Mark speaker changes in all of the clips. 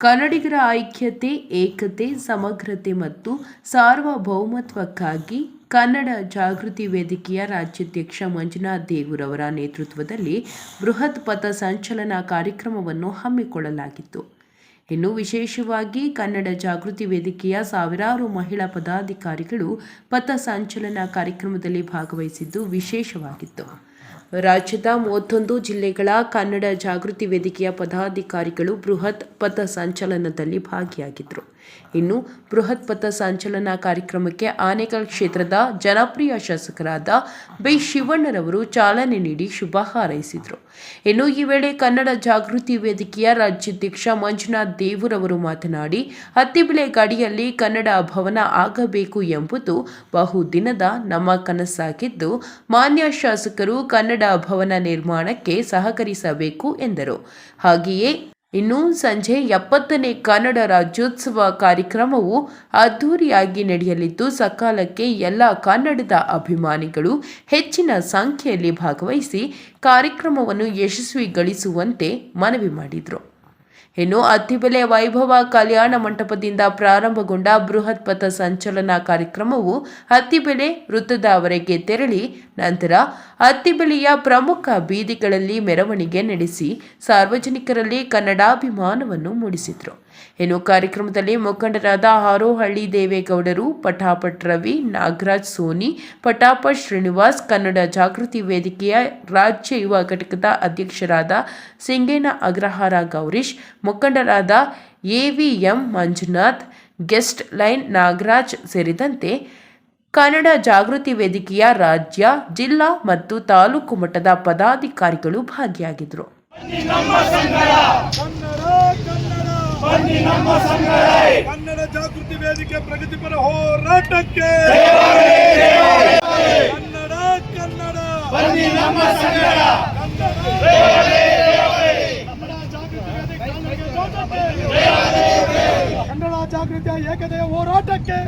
Speaker 1: ಕನ್ನಡಿಗರ ಐಕ್ಯತೆ, ಏಕತೆ, ಸಮಗ್ರತೆ ಮತ್ತು ಸಾರ್ವಭೌಮತ್ವಕ್ಕಾಗಿ ಕನ್ನಡ ಜಾಗೃತಿ ವೇದಿಕೆಯ ರಾಜ್ಯಾಧ್ಯಕ್ಷ ಮಂಜುನಾಥ್ ದೇಗುರವರ ನೇತೃತ್ವದಲ್ಲಿ ಬೃಹತ್ ಪಥ ಸಂಚಲನ ಕಾರ್ಯಕ್ರಮವನ್ನು ಹಮ್ಮಿಕೊಳ್ಳಲಾಗಿತ್ತು. ಇನ್ನು ವಿಶೇಷವಾಗಿ ಕನ್ನಡ ಜಾಗೃತಿ ವೇದಿಕೆಯ ಸಾವಿರಾರು ಮಹಿಳಾ ಪದಾಧಿಕಾರಿಗಳು ಪಥ ಸಂಚಲನ ಕಾರ್ಯಕ್ರಮದಲ್ಲಿ ಭಾಗವಹಿಸಿದ್ದು ವಿಶೇಷವಾಗಿತ್ತು. ರಾಜ್ಯದ ಮೂವತ್ತೊಂದು ಜಿಲ್ಲೆಗಳ ಕನ್ನಡ ಜಾಗೃತಿ ವೇದಿಕೆಯ ಪದಾಧಿಕಾರಿಗಳು ಬೃಹತ್ ಪಥ ಸಂಚಲನದಲ್ಲಿ ಭಾಗಿಯಾಗಿದ್ದರು ಇನ್ನು ಬೃಹತ್ ಪಥ ಸಂಚಲನ ಕಾರ್ಯಕ್ರಮಕ್ಕೆ ಆನೇಕಲ್ ಕ್ಷೇತ್ರದ ಜನಪ್ರಿಯ ಶಾಸಕರಾದ ಬಿ ಶಿವಣ್ಣರವರು ಚಾಲನೆ ನೀಡಿ ಶುಭ ಹಾರೈಸಿದರು. ಇನ್ನು ಈ ವೇಳೆ ಕನ್ನಡ ಜಾಗೃತಿ ವೇದಿಕೆಯ ರಾಜ್ಯಾಧ್ಯಕ್ಷ ಮಂಜುನಾಥ್ ದೇವರವರು ಮಾತನಾಡಿ ಹತ್ತಿಬೆಲೆ ಗಾಡಿಯಲ್ಲಿ ಕನ್ನಡ ಭವನ ಆಗಬೇಕು ಎಂಬುದು ಬಹುದಿನದ ನಮ್ಮ ಕನಸಾಗಿದ್ದು, ಮಾನ್ಯ ಶಾಸಕರು ಕನ್ನಡ ಭವನ ನಿರ್ಮಾಣಕ್ಕೆ ಸಹಕರಿಸಬೇಕು ಎಂದರು. ಹಾಗೆಯೇ ಇನ್ನು ಸಂಜೆ ಎಪ್ಪತ್ತನೇ ಕನ್ನಡ ರಾಜ್ಯೋತ್ಸವ ಕಾರ್ಯಕ್ರಮವು ಅದ್ಧೂರಿಯಾಗಿ ನಡೆಯಲಿದ್ದು, ಸಕಾಲಕ್ಕೆ ಎಲ್ಲ ಕನ್ನಡದ ಅಭಿಮಾನಿಗಳು ಹೆಚ್ಚಿನ ಸಂಖ್ಯೆಯಲ್ಲಿ ಭಾಗವಹಿಸಿ ಕಾರ್ಯಕ್ರಮವನ್ನು ಯಶಸ್ವಿಗೊಳಿಸುವಂತೆ ಮನವಿ ಮಾಡಿದರು. ಇನ್ನು ಅತ್ತಿಬೆಲೆ ವೈಭವ ಕಲ್ಯಾಣ ಮಂಟಪದಿಂದ ಪ್ರಾರಂಭಗೊಂಡ ಬೃಹತ್ ಪಥ ಸಂಚಲನ ಕಾರ್ಯಕ್ರಮವು ಅತ್ತಿಬೆಲೆ ವೃತ್ತದವರೆಗೆ ತೆರಳಿ ನಂತರ ಅತ್ತಿಬೆಲೆಯ ಪ್ರಮುಖ ಬೀದಿಗಳಲ್ಲಿ ಮೆರವಣಿಗೆ ನಡೆಸಿ ಸಾರ್ವಜನಿಕರಲ್ಲಿ ಕನ್ನಡಾಭಿಮಾನವನ್ನು ಮೂಡಿಸಿದರು. ಇನ್ನು ಕಾರ್ಯಕ್ರಮದಲ್ಲಿ ಮುಖಂಡರಾದ ಹಾರೋಹಳ್ಳಿ ದೇವೇಗೌಡರು, ಪಟಾಪಟ್ ರವಿ, ನಾಗರಾಜ್ ಸೋನಿ, ಪಟಾಪಟ್ ಶ್ರೀನಿವಾಸ್, ಕನ್ನಡ ಜಾಗೃತಿ ವೇದಿಕೆಯ ರಾಜ್ಯ ಯುವ ಘಟಕದ ಅಧ್ಯಕ್ಷರಾದ ಸಿಂಗೇನ ಅಗ್ರಹಾರ ಗೌರೀಶ್, ಮುಖಂಡರಾದ AVM Manjunath, guest line Nagaraj ಸೇರಿದಂತೆ ಕನ್ನಡ ಜಾಗೃತಿ ವೇದಿಕೆಯ ರಾಜ್ಯ, ಜಿಲ್ಲಾ ಮತ್ತು ತಾಲೂಕು ಮಟ್ಟದ ಪದಾಧಿಕಾರಿಗಳು ಭಾಗಿಯಾಗಿದ್ದರು.
Speaker 2: ಕನ್ನಡ ಜಾಗೃತಿ ವೇದಿಕೆ ಪ್ರಗತಿಪರ ಹೋರಾಟಕ್ಕೆ. ಕನ್ನಡ ಕನ್ನಡ. ಕನ್ನಡ. ಜಾಗೃತಿಯ ಏಕತೆಯ ಹೋರಾಟಕ್ಕೆ.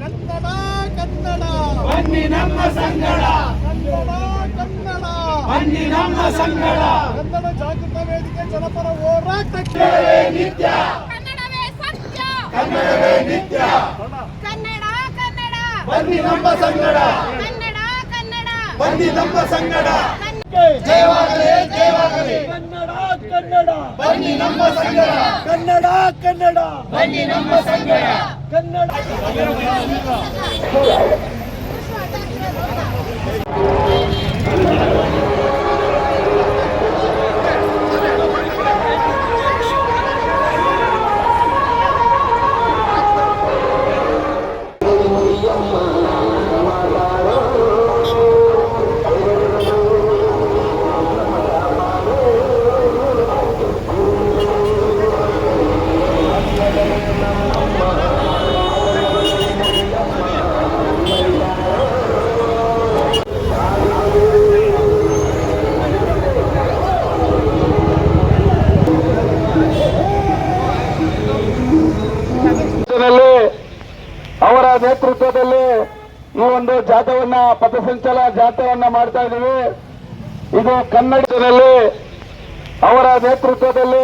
Speaker 2: ಕನ್ನಡ ಕನ್ನಡ.
Speaker 3: ಬನ್ನಿ ನಮ್ಮ ಸಂಗಡ
Speaker 2: ಕನ್ನಡ
Speaker 3: ಬನ್ನಿ ನಮ್ಮ ಸಂಗಡ.
Speaker 2: ಕನ್ನಡ ಜಾಗೃತ ವೇದಿಕೆ ಜನಪರ ಹೋರಾಟಕ್ಕೆ.
Speaker 3: ನಿತ್ಯ.
Speaker 4: ಕನ್ನಡವೇ ಸತ್ಯ.
Speaker 3: ಕನ್ನಡವೇ ನಿತ್ಯ.
Speaker 4: ಕನ್ನಡ ಕನ್ನಡ.
Speaker 3: ಬನ್ನಿ ನಮ್ಮ ಸಂಗಡ.
Speaker 4: ಕನ್ನಡ ಕನ್ನಡ.
Speaker 3: ಬನ್ನಿ ನಮ್ಮ ಸಂಗಡ.
Speaker 4: ಕನ್ನಡ
Speaker 3: ಜಯವಾಗಲಿ ಜಯವಾಗಲಿ.
Speaker 2: ಕನ್ನಡ ಕನ್ನಡ.
Speaker 3: ಬನ್ನಿ ನಮ್ಮ ಸಂಗಡ.
Speaker 2: ಕನ್ನಡ ಕನ್ನಡ.
Speaker 3: ಬನ್ನಿ ನಮ್ಮ ಸಂಗಡ.
Speaker 2: ಕನ್ನಡ.
Speaker 5: ಕನ್ನಡದಲ್ಲಿ ಅವರ ನೇತೃತ್ವದಲ್ಲಿ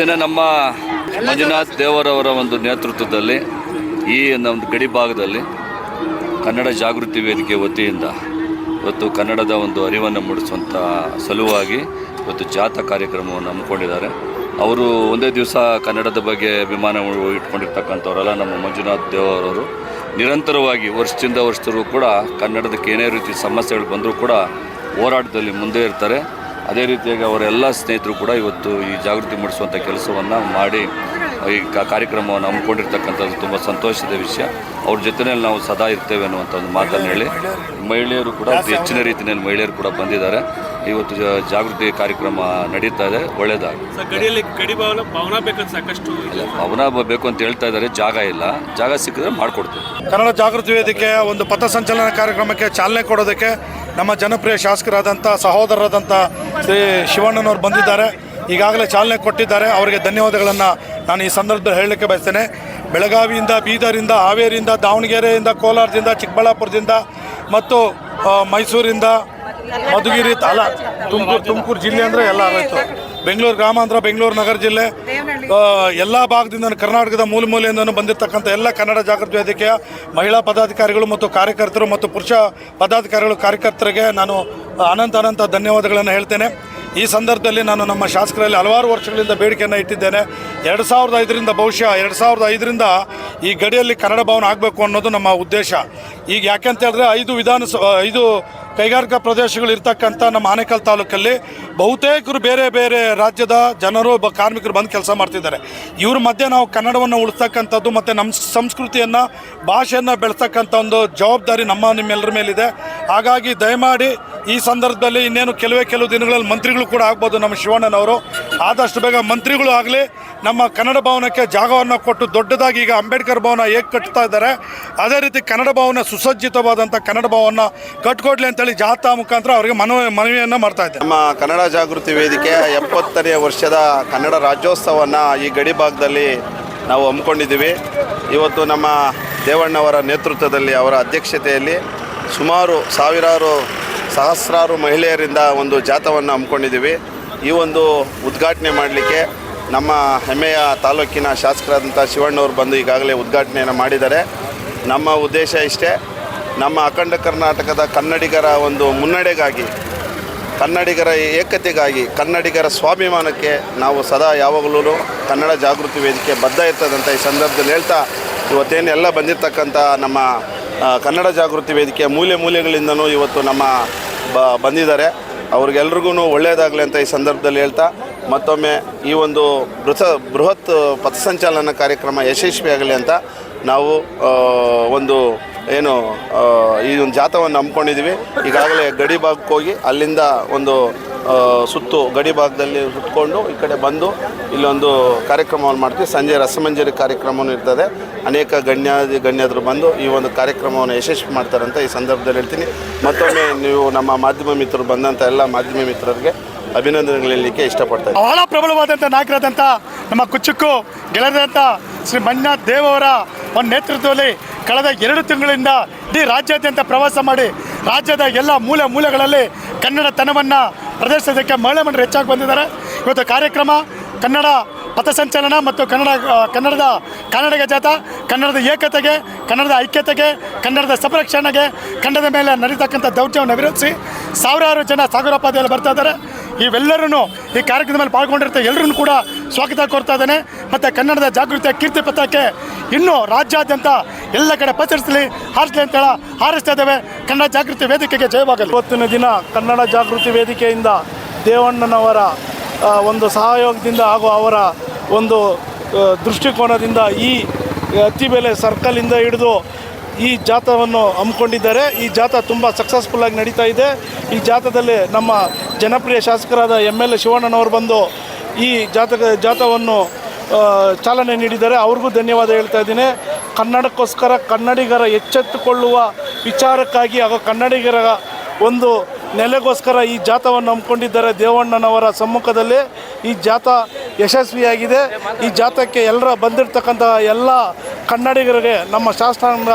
Speaker 6: ದಿನ ನಮ್ಮ ಮಂಜುನಾಥ್ ದೇವರವರ ಒಂದು ನೇತೃತ್ವದಲ್ಲಿ ಈ ಒಂದು ಗಡಿ ಭಾಗದಲ್ಲಿ ಕನ್ನಡ ಜಾಗೃತಿ ವೇದಿಕೆ ವತಿಯಿಂದ ಇವತ್ತು ಕನ್ನಡದ ಒಂದು ಅರಿವನ್ನು ಮೂಡಿಸುವಂಥ ಸಲುವಾಗಿ ಇವತ್ತು ಜಾಥಾ ಕಾರ್ಯಕ್ರಮವನ್ನು ಹಮ್ಮಿಕೊಂಡಿದ್ದಾರೆ. ಅವರು ಒಂದೇ ದಿವಸ ಕನ್ನಡದ ಬಗ್ಗೆ ಅಭಿಮಾನ ಇಟ್ಕೊಂಡಿರ್ತಕ್ಕಂಥವರೆಲ್ಲ, ನಮ್ಮ ಮಂಜುನಾಥ್ ದೇವರವರು. ನಿರಂತರವಾಗಿ ವರ್ಷದಿಂದ ವರ್ಷದವರೆಗೂ ಕೂಡ ಕನ್ನಡದಕ್ಕೆ ಏನೇ ರೀತಿ ಸಮಸ್ಯೆಗಳು ಬಂದರೂ ಕೂಡ ಹೋರಾಟದಲ್ಲಿ ಮುಂದೆ ಇರ್ತಾರೆ. ಅದೇ ರೀತಿಯಾಗಿ ಅವರೆಲ್ಲ ಸ್ನೇಹಿತರು ಕೂಡ ಇವತ್ತು ಈ ಜಾಗೃತಿ ಮೂಡಿಸುವಂಥ ಕೆಲಸವನ್ನು ಮಾಡಿ ಈ ಕ- ಕಾರ್ಯಕ್ರಮವನ್ನು ಹಮ್ಮಿಕೊಂಡಿರ್ತಕ್ಕಂಥದ್ದು ತುಂಬ ಸಂತೋಷದ ವಿಷಯ. ಅವ್ರ ಜೊತೆಯಲ್ಲಿ ನಾವು ಸದಾ ಇರ್ತೇವೆ ಅನ್ನುವಂಥ ಒಂದು ಮಾತನ್ನು ಹೇಳಿ. ಮಹಿಳೆಯರು ಕೂಡ ಹೆಚ್ಚಿನ ರೀತಿಯಲ್ಲಿ ಮಹಿಳೆಯರು ಕೂಡ ಬಂದಿದ್ದಾರೆ. ಇವತ್ತು ಜಾಗೃತಿ ಕಾರ್ಯಕ್ರಮ ನಡೀತಾ ಇದೆ. ಒಳ್ಳೇದಾಗಿ
Speaker 7: ಸರ್ ಗಡಿಯಲ್ಲಿ ಗಡಿ ಭಾವನ.
Speaker 6: ಬೇಕು ಅಂತ ಹೇಳ್ತಾ ಇದ್ದಾರೆ. ಜಾಗ ಇಲ್ಲ. ಜಾಗ ಸಿಕ್ಕಿದ್ರೆ ಮಾಡಿಕೊಡ್ತೀವಿ.
Speaker 8: ಕನ್ನಡ ಜಾಗೃತಿ ವೇದಿಕೆ ಒಂದು ಪಥಸಂಚಲನ ಕಾರ್ಯಕ್ರಮಕ್ಕೆ ಚಾಲನೆ ಕೊಡೋದಕ್ಕೆ ನಮ್ಮ ಜನಪ್ರಿಯ ಶಾಸಕರಾದಂಥ ಸಹೋದರರಾದಂಥ ಶ್ರೀ ಶಿವಣ್ಣನವರು ಬಂದಿದ್ದಾರೆ. ಈಗಾಗಲೇ ಚಾಲನೆ ಕೊಟ್ಟಿದ್ದಾರೆ. ಅವರಿಗೆ ಧನ್ಯವಾದಗಳನ್ನು ನಾನು ಈ ಸಂದರ್ಭದಲ್ಲಿ ಹೇಳಲಿಕ್ಕೆ ಬಯಸ್ತೇನೆ. ಬೆಳಗಾವಿಯಿಂದ ಬೀದರಿಂದ ಹಾವೇರಿಯಿಂದ, ದಾವಣಗೆರೆಯಿಂದ, ಕೋಲಾರದಿಂದ, ಚಿಕ್ಕಬಳ್ಳಾಪುರದಿಂದ ಮತ್ತು ಮೈಸೂರಿಂದ ಮಧುಗಿರಿ ತಾಲ ತುಮಕೂರು ತುಮಕೂರು ಜಿಲ್ಲೆ ಅಂದರೆ ಎಲ್ಲ ಆಗೋಯ್ತು. ಬೆಂಗಳೂರು ಗ್ರಾಮಾಂತರ ಬೆಂಗಳೂರು ನಗರ ಜಿಲ್ಲೆ ಎಲ್ಲ ಭಾಗದಿಂದ ಕರ್ನಾಟಕದ ಮೂಲ ಮೂಲೆಯಿಂದ ಬಂದಿರತಕ್ಕಂಥ ಎಲ್ಲ ಕನ್ನಡ ಜಾಗೃತಿ ವೇದಿಕೆಯ ಮಹಿಳಾ ಪದಾಧಿಕಾರಿಗಳು ಮತ್ತು ಕಾರ್ಯಕರ್ತರು ಮತ್ತು ಪುರುಷ ಪದಾಧಿಕಾರಿಗಳು ಕಾರ್ಯಕರ್ತರಿಗೆ ನಾನು ಅನಂತ ಅನಂತ ಧನ್ಯವಾದಗಳನ್ನು ಹೇಳ್ತೇನೆ. ಈ ಸಂದರ್ಭದಲ್ಲಿ ನಾನು ನಮ್ಮ ಶಾಸಕರಲ್ಲಿ ಹಲವಾರು ವರ್ಷಗಳಿಂದ ಬೇಡಿಕೆಯನ್ನು ಇಟ್ಟಿದ್ದೇನೆ. ಎರಡು ಸಾವಿರದ ಐದರಿಂದ ಬಹುಶಃ ಎರಡು ಸಾವಿರದ ಐದರಿಂದ ಈ ಗಡಿಯಲ್ಲಿ ಕನ್ನಡ ಭವನ ಆಗಬೇಕು ಅನ್ನೋದು ನಮ್ಮ ಉದ್ದೇಶ. ಈಗ ಯಾಕೆಂತ ಹೇಳಿದ್ರೆ ಐದು ವಿಧಾನಸಭಾ ಐದು
Speaker 9: ಕೈಗಾರಿಕಾ ಪ್ರದೇಶಗಳು ಇರ್ತಕ್ಕಂಥ ನಮ್ಮ ಆನೇಕಲ್ ತಾಲೂಕಲ್ಲಿ ಬಹುತೇಕರು ಬೇರೆ ಬೇರೆ ರಾಜ್ಯದ ಜನರು ಬ ಕಾರ್ಮಿಕರು ಬಂದು ಕೆಲಸ ಮಾಡ್ತಿದ್ದಾರೆ. ಇವ್ರ ಮಧ್ಯೆ ನಾವು ಕನ್ನಡವನ್ನು ಉಳಿಸ್ತಕ್ಕಂಥದ್ದು ಮತ್ತು ನಮ್ಮ ಸಂಸ್ಕೃತಿಯನ್ನು, ಭಾಷೆಯನ್ನು ಬೆಳೆಸ್ತಕ್ಕಂಥ ಒಂದು ಜವಾಬ್ದಾರಿ ನಮ್ಮ ನಿಮ್ಮೆಲ್ಲರ ಮೇಲಿದೆ. ಹಾಗಾಗಿ ದಯಮಾಡಿ ಈ ಸಂದರ್ಭದಲ್ಲಿ ಇನ್ನೇನು ಕೆಲವೇ ಕೆಲವು ದಿನಗಳಲ್ಲಿ ಮಂತ್ರಿಗಳು ಕೂಡ ಆಗ್ಬೋದು ನಮ್ಮ ಶಿವಣ್ಣನವರು. ಆದಷ್ಟು ಬೇಗ ಮಂತ್ರಿಗಳು ಆಗಲಿ, ನಮ್ಮ ಕನ್ನಡ ಭವನಕ್ಕೆ ಜಾಗವನ್ನು ಕೊಟ್ಟು ದೊಡ್ಡದಾಗಿ ಈಗ ಅಂಬೇಡ್ಕರ್ ಭವನ ಹೇಗೆ ಕಟ್ತಾ ಇದ್ದಾರೆ, ಅದೇ ರೀತಿ ಕನ್ನಡ ಭವನ ಸುಸಜ್ಜಿತವಾದಂಥ ಕನ್ನಡ ಭವನ ಕಟ್ಕೊಡ್ಲಿ ಅಂತೇಳಿ ಜಾಥಾ ಮುಖಾಂತರ ಅವರಿಗೆ ಮನವಿ, ಮನವಿಯನ್ನು ಮಾಡ್ತಾ ಇದ್ದೆ
Speaker 10: ನಮ್ಮ ಕನ್ನಡ ಜಾಗೃತಿ ವೇದಿಕೆ ಎಪ್ಪತ್ತನೇ ವರ್ಷದ ಕನ್ನಡ ರಾಜ್ಯೋತ್ಸವವನ್ನು ಈ ಗಡಿ ಭಾಗದಲ್ಲಿ ನಾವು ಹಮ್ಮಿಕೊಂಡಿದ್ದೀವಿ. ಇವತ್ತು ನಮ್ಮ ದೇವಣ್ಣವರ ನೇತೃತ್ವದಲ್ಲಿ ಅವರ ಅಧ್ಯಕ್ಷತೆಯಲ್ಲಿ ಸುಮಾರು ಸಾವಿರಾರು ಸಹಸ್ರಾರು ಮಹಿಳೆಯರಿಂದ ಒಂದು ಜಾಥವನ್ನು ಹಮ್ಮಿಕೊಂಡಿದ್ದೀವಿ. ಈ ಒಂದು ಉದ್ಘಾಟನೆ ಮಾಡಲಿಕ್ಕೆ ನಮ್ಮ ಹೆಮ್ಮೆಯ ತಾಲೂಕಿನ ಶಾಸಕರಾದಂಥ ಶಿವಣ್ಣವರು ಬಂದು ಈಗಾಗಲೇ ಉದ್ಘಾಟನೆಯನ್ನು ಮಾಡಿದ್ದಾರೆ. ನಮ್ಮ ಉದ್ದೇಶ ಇಷ್ಟೇ ನಮ್ಮ ಅಖಂಡ ಕರ್ನಾಟಕದ ಕನ್ನಡಿಗರ ಒಂದು ಮುನ್ನಡೆಗಾಗಿ, ಕನ್ನಡಿಗರ ಏಕತೆಗಾಗಿ, ಕನ್ನಡಿಗರ ಸ್ವಾಭಿಮಾನಕ್ಕೆ ನಾವು ಸದಾ ಯಾವಾಗಲೂ ಕನ್ನಡ ಜಾಗೃತಿ ವೇದಿಕೆ ಬದ್ಧ ಇರ್ತದಂತ ಈ ಸಂದರ್ಭದಲ್ಲಿ ಹೇಳ್ತಾ, ಇವತ್ತೇನು ಎಲ್ಲ ಬಂದಿರತಕ್ಕಂಥ ನಮ್ಮ ಕನ್ನಡ ಜಾಗೃತಿ ವೇದಿಕೆಯ ಮೂಲೆ ಮೂಲೆಗಳಿಂದನೂ ಇವತ್ತು ನಮ್ಮ ಬ, ಬಂದಿದ್ದಾರೆ. ಅವ್ರಿಗೆಲ್ರಿಗೂ ಒಳ್ಳೆಯದಾಗಲಿ ಅಂತ ಈ ಸಂದರ್ಭದಲ್ಲಿ ಹೇಳ್ತಾ, ಮತ್ತೊಮ್ಮೆ ಈ ಒಂದು ಬೃಹ ಬೃಹತ್ ಪಥಸಂಚಲನ ಕಾರ್ಯಕ್ರಮ ಯಶಸ್ವಿಯಾಗಲಿ ಅಂತ ನಾವು ಒಂದು ಏನು ಈ ಒಂದು ಜಾಥವನ್ನು ಹಮ್ಮಿಕೊಂಡಿದ್ದೀವಿ. ಈಗಾಗಲೇ ಗಡಿ ಭಾಗಕ್ಕೆ ಹೋಗಿ ಅಲ್ಲಿಂದ ಒಂದು ಸುತ್ತು ಗಡಿ ಭಾಗದಲ್ಲಿ ಸುತ್ತಕೊಂಡು ಈ ಕಡೆ ಬಂದು ಇಲ್ಲೊಂದು ಕಾರ್ಯಕ್ರಮವನ್ನು ಮಾಡ್ತೀವಿ. ಸಂಜೆ ರಸಮಂಜರಿ ಕಾರ್ಯಕ್ರಮವೂ ಇರ್ತದೆ. ಅನೇಕ ಗಣ್ಯಾದಿ, ಗಣ್ಯರು ಬಂದು ಈ ಒಂದು ಕಾರ್ಯಕ್ರಮವನ್ನು ಯಶಸ್ವಿ ಮಾಡ್ತಾರೆ ಅಂತ ಈ ಸಂದರ್ಭದಲ್ಲಿ ಹೇಳ್ತೀನಿ. ಮತ್ತೊಮ್ಮೆ ನೀವು ನಮ್ಮ ಮಾಧ್ಯಮ ಮಿತ್ರರು ಬಂದಂಥ ಎಲ್ಲ ಮಾಧ್ಯಮ ಮಿತ್ರರಿಗೆ ಅಭಿನಂದನೆಗಳು ಹೇಳಲಿಕ್ಕೆ ಇಷ್ಟಪಡ್ತಾರೆ
Speaker 9: ಬಹಳ ಪ್ರಬಲವಾದಂಥ ನಾಯಕರಾದಂಥ ನಮ್ಮ ಕುಚ್ಚುಕ್ಕು ಗೆಳೆಯರಾದಂಥ ಶ್ರೀ ಮಂಜುನಾಥ್ ದೇವ್ ಅವರ ಒಂದು ನೇತೃತ್ವದಲ್ಲಿ ಕಳೆದ ಎರಡು ತಿಂಗಳಿಂದ ಇಡೀ ರಾಜ್ಯಾದ್ಯಂತ ಪ್ರವಾಸ ಮಾಡಿ ರಾಜ್ಯದ ಎಲ್ಲ ಮೂಲೆ ಮೂಲೆಗಳಲ್ಲಿ ಕನ್ನಡತನವನ್ನು ಪ್ರದರ್ಶಿಸೋದಕ್ಕೆ ಮಹಿಳೆ ಮಂಡಳಿ ಹೆಚ್ಚಾಗಿ ಬಂದಿದ್ದಾರೆ. ಇವತ್ತು ಕಾರ್ಯಕ್ರಮ, ಕನ್ನಡ ಪಥಸಂಚಲನ ಮತ್ತು ಕನ್ನಡ ಕನ್ನಡದ ಕನ್ನಡಿಗ ಜಾತ, ಕನ್ನಡದ ಏಕತೆಗೆ, ಕನ್ನಡದ ಐಕ್ಯತೆಗೆ, ಕನ್ನಡದ ಸಂರಕ್ಷಣೆಗೆ, ಕನ್ನಡದ ಮೇಲೆ ನಡೀತಕ್ಕಂಥ ದೌರ್ಜ್ಯವನ್ನು ವಿರೋಧಿಸಿ ಸಾವಿರಾರು ಜನ ಸಾಗರೋಪಾದಿಯಲ್ಲಿ ಬರ್ತಾ ಇದ್ದಾರೆ. ಇವೆಲ್ಲರೂ ಈ ಕಾರ್ಯಕ್ರಮದಲ್ಲಿ ಪಾಲ್ಗೊಂಡಿರ್ತಾರೆ ಎಲ್ಲರೂ ಕೂಡ ಸ್ವಾಗತ ಕೋರ್ತಾ ಇದ್ದಾನೆ. ಮತ್ತು ಕನ್ನಡದ ಜಾಗೃತಿಯ ಕೀರ್ತಿ ಪಥಕ್ಕೆ ಇನ್ನೂ ರಾಜ್ಯಾದ್ಯಂತ ಎಲ್ಲ ಕಡೆ ಪಸರಿಸಲಿ, ಹಾರಿಸಲಿ ಅಂತೇಳ ಹಾರಿಸ್ತಾ ಇದ್ದೇವೆ. ಕನ್ನಡ ಜಾಗೃತಿ ವೇದಿಕೆಗೆ ಜಯವಾಗಲಿ. ಇವತ್ತಿನ ದಿನ ಕನ್ನಡ ಜಾಗೃತಿ ವೇದಿಕೆಯಿಂದ ದೇವಣ್ಣನವರ ಒಂದು ಸಹಯೋಗದಿಂದ ಹಾಗೂ ಅವರ ಒಂದು ದೃಷ್ಟಿಕೋನದಿಂದ ಈ ಅತ್ತಿಬೆಲೆ ಸರ್ಕಲಿಂದ ಹಿಡಿದು ಈ ಜಾಥವನ್ನು ಹಮ್ಮಿಕೊಂಡಿದ್ದಾರೆ. ಈ ಜಾಥಾ ತುಂಬ ಸಕ್ಸಸ್ಫುಲ್ಲಾಗಿ ನಡೀತಾ ಇದೆ. ಈ ಜಾಥಾದಲ್ಲಿ ನಮ್ಮ ಜನಪ್ರಿಯ ಶಾಸಕರಾದ ಎಂ ಎಲ್ ಶಿವಣ್ಣನವರು ಬಂದು ಈ ಜಾತ ಜಾಥಾವನ್ನು ಚಾಲನೆ ನೀಡಿದ್ದಾರೆ. ಅವ್ರಿಗೂ ಧನ್ಯವಾದ ಹೇಳ್ತಾ ಇದ್ದೀನಿ. ಕನ್ನಡಕ್ಕೋಸ್ಕರ ಕನ್ನಡಿಗರ ಎಚ್ಚೆತ್ತುಕೊಳ್ಳುವ ವಿಚಾರಕ್ಕಾಗಿ ಹಾಗೂ ಕನ್ನಡಿಗರ ಒಂದು ನೆಲೆಗೋಸ್ಕರ ಈ ಜಾಥವನ್ನು ಹಮ್ಮಿಕೊಂಡಿದ್ದಾರೆ ದೇವಣ್ಣನವರ ಸಮ್ಮುಖದಲ್ಲಿ. ಈ ಜಾಥಾ ಯಶಸ್ವಿಯಾಗಿದೆ. ಈ ಜಾಥಾಕ್ಕೆ ಎಲ್ಲರ ಬಂದಿರತಕ್ಕಂತಹ ಎಲ್ಲ ಕನ್ನಡಿಗರಿಗೆ ನಮ್ಮ ಶಾಸ್ತ್ರಾಂಗ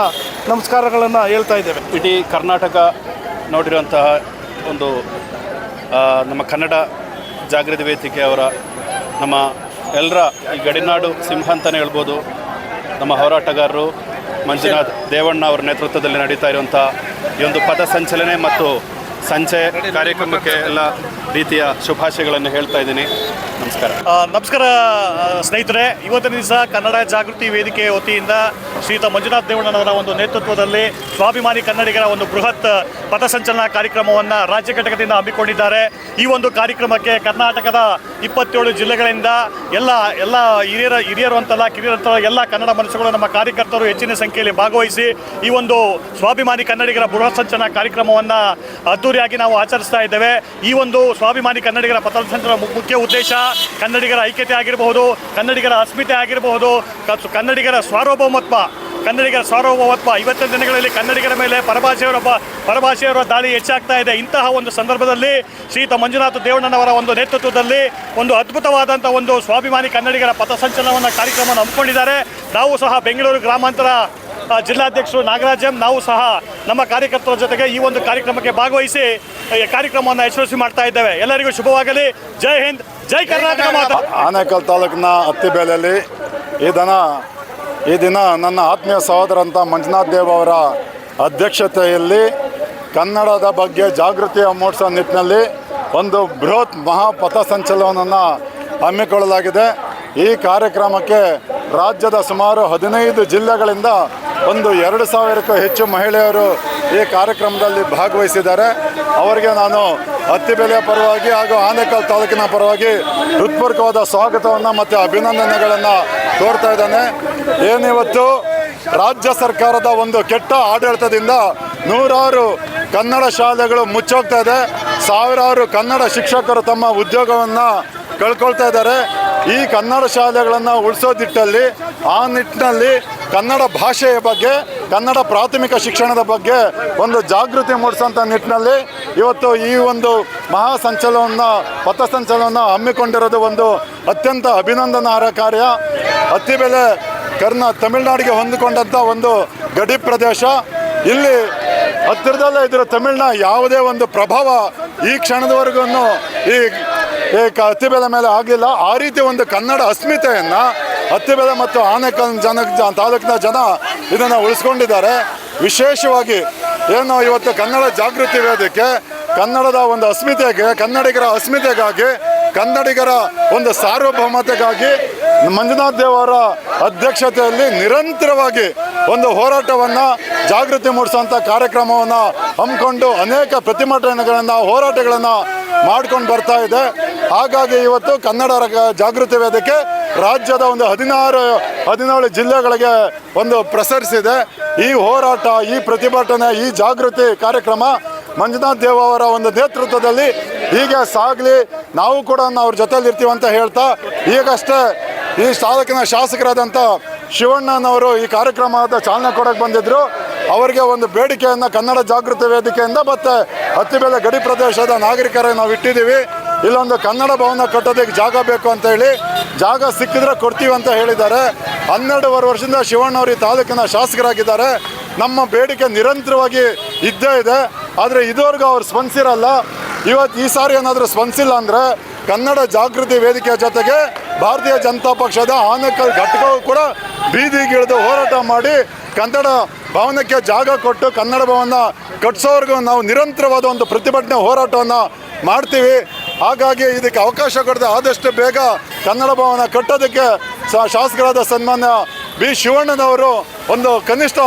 Speaker 9: ನಮಸ್ಕಾರಗಳನ್ನು ಹೇಳ್ತಾ ಇದ್ದೇವೆ.
Speaker 11: ಇಡೀ ಕರ್ನಾಟಕ ನೋಡಿರುವಂತಹ ಒಂದು ನಮ್ಮ ಕನ್ನಡ ಜಾಗೃತಿ ವೇದಿಕೆ ಅವರ ನಮ್ಮ ಎಲ್ಲರ ಈ ಗಡಿನಾಡು ಸಿಂಹ ಅಂತಲೇ ಹೇಳ್ಬೋದು. ನಮ್ಮ ಹೋರಾಟಗಾರರು ಮಂಜುನಾಥ್ ದೇವಣ್ಣ ಅವರ ನೇತೃತ್ವದಲ್ಲಿ ನಡೀತಾ ಇರುವಂಥ ಈ ಒಂದು ಪಥ ಸಂಚಲನೆ ಮತ್ತು ಸಂಚೆ ಕಾರ್ಯಕ್ರಮಕ್ಕೆ ಎಲ್ಲ ರೀತಿಯ ಶುಭಾಶಯಗಳನ್ನು ಹೇಳ್ತಾ ಇದ್ದೀನಿ. ನಮಸ್ಕಾರ.
Speaker 12: ನಮಸ್ಕಾರ ಸ್ನೇಹಿತರೆ. ಇವತ್ತಿನ ದಿವಸ ಕನ್ನಡ ಜಾಗೃತಿ ವೇದಿಕೆ ವತಿಯಿಂದ ಶ್ರೀಯುತ ಮಂಜುನಾಥ್ ದೇವಣ್ಣನವರ ಒಂದು ನೇತೃತ್ವದಲ್ಲಿ ಸ್ವಾಭಿಮಾನಿ ಕನ್ನಡಿಗರ ಒಂದು ಬೃಹತ್ ಪಥಸಂಚಲನ ಕಾರ್ಯಕ್ರಮವನ್ನು ರಾಜ್ಯ ಘಟಕದಿಂದ ಹಮ್ಮಿಕೊಂಡಿದ್ದಾರೆ. ಈ ಒಂದು ಕಾರ್ಯಕ್ರಮಕ್ಕೆ ಕರ್ನಾಟಕದ ಇಪ್ಪತ್ತೇಳು ಜಿಲ್ಲೆಗಳಿಂದ ಎಲ್ಲ ಎಲ್ಲ ಹಿರಿಯರ ಹಿರಿಯರು ಅಂತಲ್ಲ ಕಿರಿಯರಂತಲ್ಲ ಎಲ್ಲ ಕನ್ನಡ ಮನಸ್ಸುಗಳು ನಮ್ಮ ಕಾರ್ಯಕರ್ತರು ಹೆಚ್ಚಿನ ಸಂಖ್ಯೆಯಲ್ಲಿ ಭಾಗವಹಿಸಿ ಈ ಒಂದು ಸ್ವಾಭಿಮಾನಿ ಕನ್ನಡಿಗರ ಬೃಹತ್ ಸಂಚಲನ ಕಾರ್ಯಕ್ರಮವನ್ನು ಅದ್ದೂರಿಯಾಗಿ ನಾವು ಆಚರಿಸ್ತಾ ಇದ್ದೇವೆ. ಈ ಒಂದು ಸ್ವಾಭಿಮಾನಿ ಕನ್ನಡಿಗರ ಪಥಸಂಚಲನ ಮುಖ್ಯ ಉದ್ದೇಶ ಕನ್ನಡಿಗರ ಐಕ್ಯತೆ ಆಗಿರಬಹುದು, ಕನ್ನಡಿಗರ ಅಸ್ಮಿತೆ ಆಗಿರಬಹುದು ಕನ್ನಡಿಗರ ಸಾರ್ವಭೌಮತ್ವ ಕನ್ನಡಿಗರ ಸಾರ್ವಭೌಮತ್ವ. ಇವತ್ತಿನ ದಿನಗಳಲ್ಲಿ ಕನ್ನಡಿಗರ ಮೇಲೆ ಪರಭಾಷೆಯವರ ಪರಭಾಷೆಯವರ ದಾಳಿ ಹೆಚ್ಚಾಗ್ತಾ ಇದೆ. ಇಂತಹ ಒಂದು ಸಂದರ್ಭದಲ್ಲಿ ಶ್ರೀತ ಮಂಜುನಾಥ ದೇವಣ್ಣನವರ ಒಂದು ನೇತೃತ್ವದಲ್ಲಿ ಒಂದು ಅದ್ಭುತವಾದಂಥ ಒಂದು ಸ್ವಾಭಿಮಾನಿ ಕನ್ನಡಿಗರ ಪಥಸಂಚಲನವನ್ನು ಕಾರ್ಯಕ್ರಮವನ್ನು ಹಮ್ಮಿಕೊಂಡಿದ್ದಾರೆ. ನಾವು ಸಹ ಬೆಂಗಳೂರು ಗ್ರಾಮಾಂತರ ಜಿಲ್ಲಾಧ್ಯಕ್ಷರು ನಾಗರಾಜ್ ಎಂ ನಾವು ಸಹ ನಮ್ಮ ಕಾರ್ಯಕರ್ತರ ಜೊತೆಗೆ ಈ ಒಂದು ಕಾರ್ಯಕ್ರಮಕ್ಕೆ ಭಾಗವಹಿಸಿ ಕಾರ್ಯಕ್ರಮವನ್ನು ಯಶಸ್ವಿ ಮಾಡ್ತಾ ಇದ್ದೇವೆ. ಎಲ್ಲರಿಗೂ ಶುಭವಾಗಲಿ. ಜೈ ಹಿಂದ್, ಜೈ ಕರ್ನಾಟಕ ಮಾತಾ.
Speaker 9: ಆನೇಕಲ್ ತಾಲೂಕಿನ ಅತ್ತಿಬೇಲೆಯಲ್ಲಿ ಈ ದಿನ ಈ ದಿನ ನನ್ನ ಆತ್ಮೀಯ ಸಹೋದರಂತ ಮಂಜುನಾಥ್ ದೇವ್ ಅವರ ಅಧ್ಯಕ್ಷತೆಯಲ್ಲಿ ಕನ್ನಡದ ಬಗ್ಗೆ ಜಾಗೃತಿ ಮೂಡಿಸೋ ನಿಟ್ಟಿನಲ್ಲಿ ಒಂದು ಬೃಹತ್ ಮಹಾಪಥ ಸಂಚಲನವನ್ನು ಹಮ್ಮಿಕೊಳ್ಳಲಾಗಿದೆ. ಈ ಕಾರ್ಯಕ್ರಮಕ್ಕೆ ರಾಜ್ಯದ ಸುಮಾರು ಹದಿನೈದು ಜಿಲ್ಲೆಗಳಿಂದ ಒಂದು ಎರಡು ಸಾವಿರಕ್ಕೂ ಹೆಚ್ಚು ಮಹಿಳೆಯರು ಈ ಕಾರ್ಯಕ್ರಮದಲ್ಲಿ ಭಾಗವಹಿಸಿದ್ದಾರೆ. ಅವರಿಗೆ ನಾನು ಅತ್ತಿಬೆಲೆಯ ಪರವಾಗಿ ಹಾಗೂ ಆನೇಕಲ್ ತಾಲೂಕಿನ ಪರವಾಗಿ ಹೃತ್ಪೂರ್ವಕವಾದ ಸ್ವಾಗತವನ್ನು ಮತ್ತು ಅಭಿನಂದನೆಗಳನ್ನು ತೋರ್ತಾ ಇದ್ದಾನೆ. ಏನಿವತ್ತು ರಾಜ್ಯ ಸರ್ಕಾರದ ಒಂದು ಕೆಟ್ಟ ಆಡಳಿತದಿಂದ ನೂರಾರು ಕನ್ನಡ ಶಾಲೆಗಳು ಮುಚ್ಚೋಗ್ತಾ ಇದೆ. ಸಾವಿರಾರು ಕನ್ನಡ ಶಿಕ್ಷಕರು ತಮ್ಮ ಉದ್ಯೋಗವನ್ನು ಕಳ್ಕೊಳ್ತಾ ಇದ್ದಾರೆ. ಈ ಕನ್ನಡ ಶಾಲೆಗಳನ್ನು ಉಳಿಸೋದಿಟ್ಟಲ್ಲಿ ಆ ನಿಟ್ಟಿನಲ್ಲಿ ಕನ್ನಡ ಭಾಷೆಯ ಬಗ್ಗೆ, ಕನ್ನಡ ಪ್ರಾಥಮಿಕ ಶಿಕ್ಷಣದ ಬಗ್ಗೆ ಒಂದು ಜಾಗೃತಿ ಮೂಡಿಸುವಂಥ ನಿಟ್ಟಿನಲ್ಲಿ ಇವತ್ತು ಈ ಒಂದು ಮಹಾ ಪಥಸಂಚಲನವನ್ನು ಹಮ್ಮಿಕೊಂಡಿರೋದು ಒಂದು ಅತ್ಯಂತ ಅಭಿನಂದನಾರ್ಹ ಕಾರ್ಯ. ಅತಿ ಬೆಲೆ ಕರ್ನ ತಮಿಳುನಾಡಿಗೆ ಹೊಂದಿಕೊಂಡಂಥ ಒಂದು ಗಡಿ ಪ್ರದೇಶ. ಇಲ್ಲಿ ಹತ್ತಿರದಲ್ಲೇ ಇದ್ರ ತಮಿಳ್ನ ಯಾವುದೇ ಒಂದು ಪ್ರಭಾವ ಈ ಕ್ಷಣದವರೆಗೂ ಈ ಅತಿ ಬೆಲೆ ಮೇಲೆ ಆಗಿಲ್ಲ ಆ ರೀತಿ ಒಂದು ಕನ್ನಡ ಅಸ್ಮಿತೆಯನ್ನು ಅತ್ತಿಬೆಲೆ ಮತ್ತು ಆನೇಕಲ್ ಜನ ತಾಲೂಕಿನ ಜನ ಇದನ್ನು ಉಳಿಸ್ಕೊಂಡಿದ್ದಾರೆ. ವಿಶೇಷವಾಗಿ ಏನು ಇವತ್ತು ಕನ್ನಡ ಜಾಗೃತಿ ವೇದಿಕೆ, ಕನ್ನಡದ ಒಂದು ಅಸ್ಮಿತೆಗೆ ಕನ್ನಡಿಗರ ಅಸ್ಮಿತೆಗಾಗಿ, ಕನ್ನಡಿಗರ ಒಂದು ಸಾರ್ವಭೌಮತೆಗಾಗಿ ಮಂಜುನಾಥ್ ದೇವರ ಅಧ್ಯಕ್ಷತೆಯಲ್ಲಿ ನಿರಂತರವಾಗಿ ಒಂದು ಹೋರಾಟವನ್ನು ಜಾಗೃತಿ ಮೂಡಿಸುವಂಥ ಕಾರ್ಯಕ್ರಮವನ್ನು ಹಮ್ಮಿಕೊಂಡು ಅನೇಕ ಪ್ರತಿಭಟನೆಗಳನ್ನು, ಹೋರಾಟಗಳನ್ನು ಮಾಡ್ಕೊಂಡು ಬರ್ತಾ ಇದೆ. ಹಾಗಾಗಿ ಇವತ್ತು ಕನ್ನಡ ಜಾಗೃತಿ ವೇದಿಕೆ ರಾಜ್ಯದ ಒಂದು ಹದಿನಾರು, ಹದಿನೇಳು ಜಿಲ್ಲೆಗಳಿಗೆ ಒಂದು ಪ್ರಸರಿಸಿದೆ. ಈ ಹೋರಾಟ, ಈ ಪ್ರತಿಭಟನೆ, ಈ ಜಾಗೃತಿ ಕಾರ್ಯಕ್ರಮ ಮಂಜುನಾಥ್ ದೇವ್ ಅವರ ಒಂದು ನೇತೃತ್ವದಲ್ಲಿ ಹೀಗೆ ಸಾಗಲಿ, ನಾವು ಕೂಡ ಅವ್ರ ಜೊತೆಲಿ ಇರ್ತೀವಿ ಅಂತ ಹೇಳ್ತಾ, ಈಗಷ್ಟೇ ಈ ತಾಲೂಕಿನ ಶಾಸಕರಾದಂಥ ಶಿವಣ್ಣನವರು ಈ ಕಾರ್ಯಕ್ರಮದ ಚಾಲನೆ ಕೊಡೋಕೆ ಬಂದಿದ್ದರು ಅವರಿಗೆ ಒಂದು ಬೇಡಿಕೆಯನ್ನು ಕನ್ನಡ ಜಾಗೃತಿ ವೇದಿಕೆಯಿಂದ ಮತ್ತು ಹತ್ತಿಬೆಲೆ ಗಡಿ ಪ್ರದೇಶದ ನಾಗರಿಕರ ನಾವು ಇಟ್ಟಿದ್ದೀವಿ. ಇಲ್ಲೊಂದು ಕನ್ನಡ ಭವನ ಕಟ್ಟೋದಕ್ಕೆ ಜಾಗ ಬೇಕು ಅಂತ ಹೇಳಿ ಜಾಗ ಸಿಕ್ಕಿದ್ರೆ ಕೊಡ್ತೀವಿ ಅಂತ ಹೇಳಿದ್ದಾರೆ. ಹನ್ನೆರಡೂವರೆ ವರ್ಷದಿಂದ ಶಿವಣ್ಣವರು ಈ ತಾಲೂಕಿನ ಶಾಸಕರಾಗಿದ್ದಾರೆ. ನಮ್ಮ ಬೇಡಿಕೆ ನಿರಂತರವಾಗಿ ಇದ್ದೇ ಇದೆ. ಆದರೆ ಇದುವರೆಗೂ ಅವ್ರು ಸ್ಪಂದಿಸಿರಲ್ಲ. ಇವತ್ತು ಈ ಸಾರಿ ಏನಾದರೂ ಸ್ಪಂದಿಸಿಲ್ಲ ಅಂದರೆ ಕನ್ನಡ ಜಾಗೃತಿ ವೇದಿಕೆಯ ಜೊತೆಗೆ ಭಾರತೀಯ ಜನತಾ ಪಕ್ಷದ ಆನಕಲ್ ಘಟಕವು ಕೂಡ ಬೀದಿಗಿಳಿದು ಹೋರಾಟ ಮಾಡಿ ಕನ್ನಡ ಭವನಕ್ಕೆ ಜಾಗ ಕೊಟ್ಟು ಕನ್ನಡ ಭವನ ಕಟ್ಸೋವರೆಗೂ ನಾವು ನಿರಂತರವಾದ ಒಂದು ಪ್ರತಿಭಟನೆ ಹೋರಾಟವನ್ನು ಮಾಡ್ತೀವಿ. ಹಾಗಾಗಿ ಇದಕ್ಕೆ ಅವಕಾಶ ಕೊಡದೆ ಆದಷ್ಟು ಬೇಗ ಕನ್ನಡ ಭವನ ಕಟ್ಟೋದಕ್ಕೆ ಶಾಸಕರಾದ ಸನ್ಮಾನ್ಯ ಬಿ ಶಿವಣ್ಣನವರು ಒಂದು ಕನಿಷ್ಠ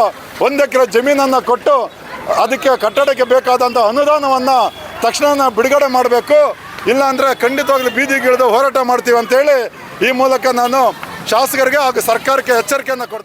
Speaker 9: ಒಂದು ಎಕರೆ ಜಮೀನನ್ನು ಕೊಟ್ಟು ಅದಕ್ಕೆ ಕಟ್ಟಡಕ್ಕೆ ಬೇಕಾದಂಥ ಅನುದಾನವನ್ನು ತಕ್ಷಣ ಬಿಡುಗಡೆ ಮಾಡಬೇಕು. ಇಲ್ಲಾಂದರೆ ಖಂಡಿತವಾಗ್ಲೂ ಬೀದಿಗಿಳಿದು ಹೋರಾಟ ಮಾಡ್ತೀವಿ ಅಂತೇಳಿ ಈ ಮೂಲಕ ನಾನು ಶಾಸಕರಿಗೆ ಹಾಗೂ ಸರ್ಕಾರಕ್ಕೆ ಎಚ್ಚರಿಕೆಯನ್ನು ಕೊಡ್ತೇನೆ